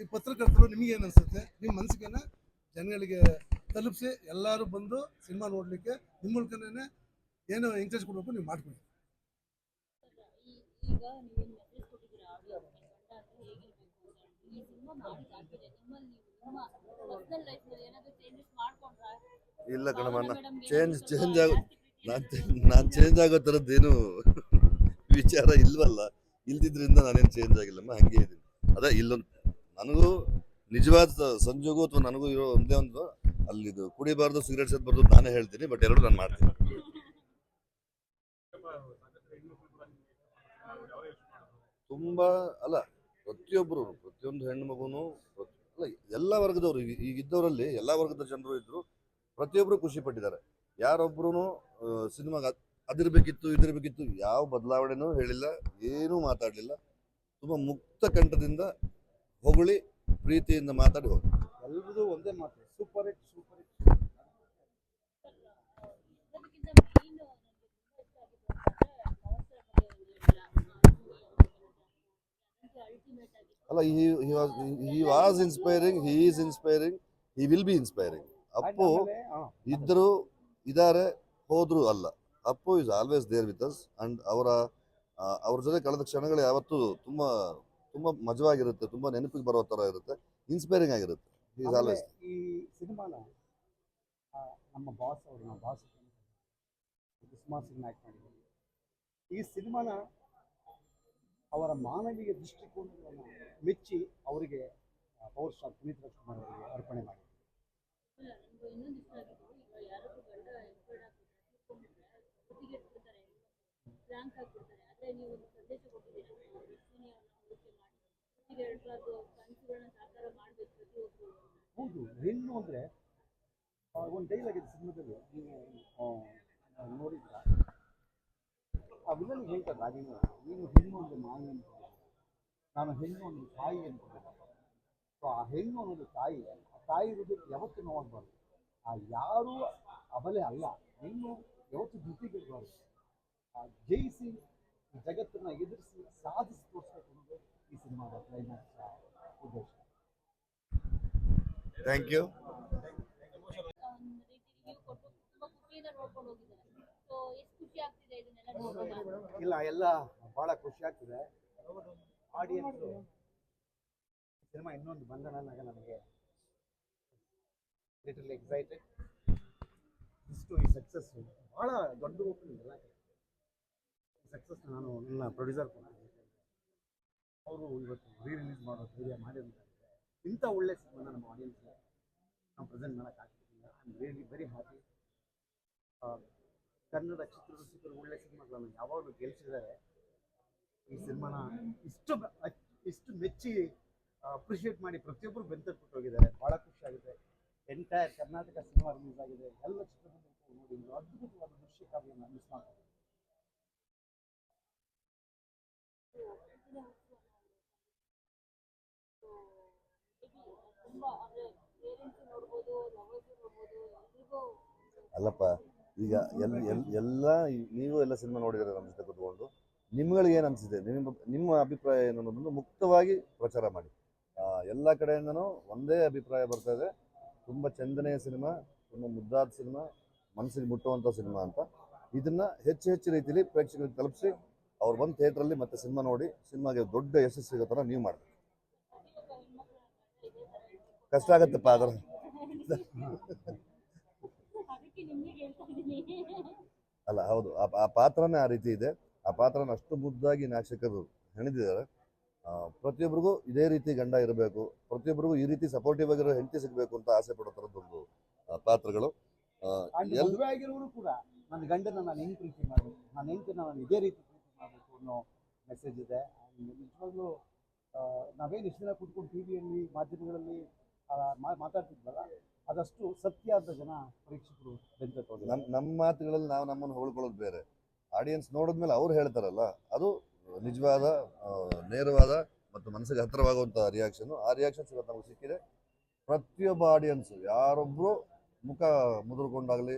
ಈ ಪತ್ರಕರ್ತರು ನಿಮಗೆ ಏನು ಅನ್ಸುತ್ತೆ? ನಿಮ್ಮ ಮನಸ್ಸಿಗೆನ ಜನಗಳಿಗೆ ತಲುಪಿಸಿ ಎಲ್ಲರೂ ಬಂದು ಸಿನಿಮಾ ನೋಡಲಿಕ್ಕೆ ನಿಮ್ಮ ಮೂಲಕನೇ ಏನು ಎಂಕರೇಜ್ ಕೊಡಬೇಕು ನೀವು ಮಾಡ್ಕೊಳ್ಳಿ. ಇಲ್ಲ ಕಣಮ್ಮ ಚೇಂಜ್ ಚೇಂಜ್ ಆಗೋ ನಾನು ನಾನು ಚೇಂಜ್ ಆಗೋ ಥರದ್ದೇನು ವಿಚಾರ ಇಲ್ವಲ್ಲ? ಇಲ್ದಿದ್ರಿಂದ ನಾನೇನು ಚೇಂಜ್ ಆಗಿಲ್ಲಮ್ಮ ಹಂಗೆ ಇದ್ದೀನಿ ಅದೇ ಇಲ್ಲೊಂದು ನನಗೂ ನಿಜವಾದ ಸಂಜೋಗೂ ಅಥವಾ ನನಗೂ ಇರೋ ಒಂದೇ ಒಂದು ಅಲ್ಲಿದು ಕುಡಿಬಾರ್ದು, ಸಿಗರೇಟ್ ಸೇದಬಾರ್ದು ನಾನೇ ಹೇಳ್ತೀನಿ ಬಟ್ ಎರಡು ನಾನು ಮಾಡ್ತೀನಿ. ತುಂಬಾ, ಅಲ್ಲ ಪ್ರತಿಯೊಬ್ಬರು ಪ್ರತಿಯೊಂದು ಹೆಣ್ಣು ಮಗುನು ಅಲ್ಲ, ಎಲ್ಲ ವರ್ಗದವರು, ಈಗ ಈಗಿದ್ದವರಲ್ಲಿ ಎಲ್ಲ ವರ್ಗದ ಜನರು ಇದ್ರು ಪ್ರತಿಯೊಬ್ಬರು ಖುಷಿ ಪಟ್ಟಿದ್ದಾರೆ. ಯಾರೊಬ್ರು ಸಿನಿಮಾಗೆ ಅದಿರ್ಬೇಕಿತ್ತು, ಇದಿರ್ಬೇಕಿತ್ತು, ಯಾವ ಬದಲಾವಣೆನೂ ಹೇಳಿಲ್ಲ, ಏನೂ ಮಾತಾಡಲಿಲ್ಲ. ತುಂಬ ಮುಕ್ತ ಕಂಠದಿಂದ ಹೊಗಳಿ ಪ್ರೀತಿಯಿಂದ ಮಾತಾಡಿ ಹೋಗಿ. ಎಲ್ರದ್ದು ಒಂದೇ ಮಾತು ಸೂಪರ್ ಹಿಟ್ ಸೂಪರ್ ಹಿಟ್. ಅಲ್ಲ he was inspiring he is inspiring he will be inspiring Appu ಇದ್ದರು ಇದ್ದಾರೆ ಹೋದ್ರು ಅಲ್ಲ. Appu is always there with us and ಅವರ ಅವ್ರ ಜೊತೆ ಕಳೆದ ಕ್ಷಣಗಳು ಯಾವತ್ತೂ ತುಂಬಾ ತುಂಬಾ ಮಜವಾಗಿರುತ್ತೆ ತುಂಬ ನೆನಪಿಗೆ ಬರೋ ತರ ಇರುತ್ತೆ ಇನ್ಸ್ಪೈರಿಂಗ್ ಆಗಿರುತ್ತೆ. ಈಸ್ ಆಲ್ವೇಸ್ ಈ ಸಿನಿಮಾನ ನಮ್ಮ ಬಾಸ್ ಅವರು ನಮ್ಮ ಬಾಸ್ ಕುಸುಮಾರ್ ಸಿನಿಮಾ ಆ್ಯಕ್ಟ್ ಮಾಡಿದ್ದಾರೆ ಈ ಸಿನಿಮಾನ ಅವರ ಮಾನವೀಯ ದೃಷ್ಟಿಕೋನಗಳನ್ನು ಮೆಚ್ಚಿ ಅವರಿಗೆ ಪವರ್ ಸ್ಟಾರ್ ಪುನೀತ್ ರಾಜ್ಕುಮಾರ್ ಅವರಿಗೆ ಅರ್ಪಣೆ ಮಾಡಿ ನೀವು ಒಂದು ಸಂದೇಶ ಕೊಟ್ಟಿದ್ದೀರಾ ಹೌದು, ಹೆಣ್ಣು ಅಂದ್ರೆ ಒಂದು ಡೈಲಾಗ್ ಇದೆ ಸಿನಿಮಾದಲ್ಲಿ, ನೀವು ನೋಡಿದ್ರ? ಆ ವಿಲನ್ ಹೇಳ್ತಾರೆ ರಾಜೇಂದ್ರ, ನೀನು ಹೆಣ್ಣು ಒಂದು ಮಾಯಿ ಅಂತ ನಾನು ಹೆಣ್ಣು ಒಂದು ತಾಯಿ ಅಂತ ಸೊ ಆ ಹೆಣ್ಣು ಅನ್ನೋದು ತಾಯಿ, ಆ ತಾಯಿ ಇರೋದು ಯಾವತ್ತೂ ನೋಡ್ಬಾರ್ದು. ಆ ಯಾರೂ ಅಬಲೆ ಅಲ್ಲ. ಹೆಣ್ಣು ಯಾವತ್ತು ಜೊತೆಗಿರಬಾರ್ದು. ಆ ಜಯಿಸಿ ಜಗತ್ತನ್ನ ಎದುರಿಸಿ, ಸಾಧಿಸಿ ತೋರಿಸ್ಬೇಕು ಈ ಸಿನಿಮಾದ ಕ್ಲೈಮ್ಯಾಕ್ಸ್ ಉದ್ದೇಶ ಥ್ಯಾಂಕ್ ಯು ಇಲ್ಲ, ಎಲ್ಲ ಬಹಳ ಖುಷಿ ಆಗ್ತಿದೆ. ಆಡಿಯನ್ಸ್ ಸಿನಿಮಾ ಇನ್ನೊಂದು ಬಂಧನನಾಗ ನನಗೆ ಲಿಟಲ್ ಎಕ್ಸೈಟೆಡ್ ಇಷ್ಟು ಈ ಸಕ್ಸಸ್ ಬಹಳ ದೊಡ್ಡ ಎಲ್ಲ ಸಕ್ಸಸ್ ನಾನು ನನ್ನ ಪ್ರೊಡ್ಯೂಸರ್ ಅವರು ಇವತ್ತು ರೀ ರಿಲೀಸ್ ಮಾಡೋ ಧೈರ್ಯ ಮಾಡಿದ್ದಾರೆ ಇಂಥ ಒಳ್ಳೆ ಸಿನಿಮಾನ ನಮ್ಮ ಆಡಿಯನ್ಸ್ ನಾವು ಪ್ರೆಸೆಂಟ್ ಮಾಡೋಕೆ ಆಗ್ತಿಲ್ಲ I am really very happy Kannada ಚಿತ್ರರಸಿಕರು ಒಳ್ಳೆ ಸಿನಿಮಾಗಳನ್ನು ಯಾವಾಗಲೂ ಗೆಲ್ಸಿದ್ದಾರೆ. ಈ ಸಿನಿಮಾನ ಇಷ್ಟು ಇಷ್ಟು ಮೆಚ್ಚಿ ಅಪ್ರಿಷಿಯೇಟ್ ಮಾಡಿ ಪ್ರತಿಯೊಬ್ಬರು ಬೆಂತಟ್ಬಿಟ್ಟು ಹೋಗಿದ್ದಾರೆ. ಭಾಳ ಖುಷಿಯಾಗಿದೆ ಎಂಟೈರ್ ಕರ್ನಾಟಕ ಸಿನಿಮಾ ರಿಲೀಸ್ ಆಗಿದೆ. ಎಲ್ಲ ಚಿತ್ರರಂಗಕ್ಕೂ ನೋಡಿ ಅದ್ಭುತವಾದ ದೃಶ್ಯ ಮಿಸ್ ಮಾಡ್ತಾರೆ. ಅಲ್ಲಪ್ಪ, ಈಗ ಎಲ್ ಎಲ್ ಎಲ್ಲ ನೀವು ಎಲ್ಲ ಸಿನಿಮಾ ನೋಡಿದರೆ ನಮ್ಮ ಜೊತೆ ಕೂತ್ಕೊಂಡು ನಿಮ್ಗಳಿಗೆ ಏನು ಅನಿಸಿದೆ ನಿಮ್ಮ ನಿಮ್ಮ ಅಭಿಪ್ರಾಯ ಏನು ಅನ್ನೋದನ್ನು ಮುಕ್ತವಾಗಿ ಪ್ರಚಾರ ಮಾಡಿ. ಎಲ್ಲ ಕಡೆಯಿಂದನೂ ಒಂದೇ ಅಭಿಪ್ರಾಯ ಬರ್ತಾ ಇದೆ. ತುಂಬ ಚಂದನೆಯ ಸಿನಿಮಾ, ತುಂಬ ಮುದ್ದಾದ ಸಿನಿಮಾ ಮನಸ್ಸಿಗೆ ಮುಟ್ಟುವಂಥ ಸಿನಿಮಾ ಅಂತ. ಇದನ್ನ ಹೆಚ್ಚು ಹೆಚ್ಚು ರೀತಿಯಲ್ಲಿ ಪ್ರೇಕ್ಷಕರಿಗೆ ತಲುಪಿಸಿ, ಅವ್ರು ಬಂದು ಥಿಯೇಟ್ರಲ್ಲಿ ಮತ್ತೆ ಸಿನಿಮಾ ನೋಡಿ, ಸಿನಿಮಾಗೆ ದೊಡ್ಡ ಯಶಸ್ಸು ಸಿಗೋ ಥರ ನೀವು ಮಾಡಿ ಕಷ್ಟ ಆಗತ್ತಪ್ಪ ಅದ್ರ ಅಲ್ಲ ಹೌದು. ಆ ಆ ಪಾತ್ರನೇ ಆ ರೀತಿ ಇದೆ. ಆ ಪಾತ್ರನ ಅಷ್ಟು ಮುದ್ದಾಗಿ ನಾಕ್ಷಕರು ಹೆಣಿದಿದ್ದಾರೆ. ಪ್ರತಿಯೊಬ್ಬರಿಗೂ ಇದೇ ರೀತಿ ಗಂಡ ಇರಬೇಕು. ಪ್ರತಿಯೊಬ್ಬರಿಗೂ ಈ ರೀತಿ ಸಪೋರ್ಟಿವ್ ಆಗಿರೋ ಹೆಂಡತಿ ಸಿಗಬೇಕು ಅಂತ ಆಸೆ ಪಡೋ ಥರದ್ದೊಂದು ಪಾತ್ರಗಳು. ಮದುವೆ ಆಗಿರೋರು ಕೂಡ ನನ್ನ ಗಂಡನ ನಾನು ಹೆಂಗೆ ಪ್ರೀತಿ ಮಾಡಬೇಕು? ನಾನು ಹೆಂಡತಿನ ನಾನು ಇದೇ ರೀತಿ ಪ್ರೀತಿ ಮಾಡಬೇಕು ಅನ್ನೋ ಮೆಸೇಜ್ ಇದೆ. ನಿಜವಾಗ್ಲೂ ನಾವೇನು ಇಷ್ಟ ದಿನ ಕೂತ್ಕೊಂಡು ಟಿ ವಿಯಲ್ಲಿ ಮಾಧ್ಯಮಗಳಲ್ಲಿ ಮಾತಾಡ್ತಿದ್ವಲ್ಲ? ಅದಷ್ಟು ಸತ್ಯ ಅಂತ ಜನ ಪ್ರೇಕ್ಷಕರು ನಮ್ಮ ನಮ್ಮ ಮಾತುಗಳಲ್ಲಿ ನಾವು ನಮ್ಮನ್ನು ಹೊಳ್ಕೊಳ್ಳೋದು ಬೇರೆ. ಆಡಿಯನ್ಸ್ ನೋಡಿದ್ಮೇಲೆ ಅವ್ರು ಹೇಳ್ತಾರಲ್ಲ, ಅದು ನಿಜವಾದ ನೇರವಾದ ಮತ್ತು ಮನಸ್ಸಿಗೆ ಹತ್ತಿರವಾಗುವಂಥ ರಿಯಾಕ್ಷನು ಆ ರಿಯಾಕ್ಷನ್ಸ್ ಇವತ್ತು ನಮಗೆ ಸಿಕ್ಕಿದೆ. ಪ್ರತಿಯೊಬ್ಬ ಆಡಿಯನ್ಸ್ ಯಾರೊಬ್ಬರು ಮುಖ ಮುದುರ್ಕೊಂಡಾಗಲಿ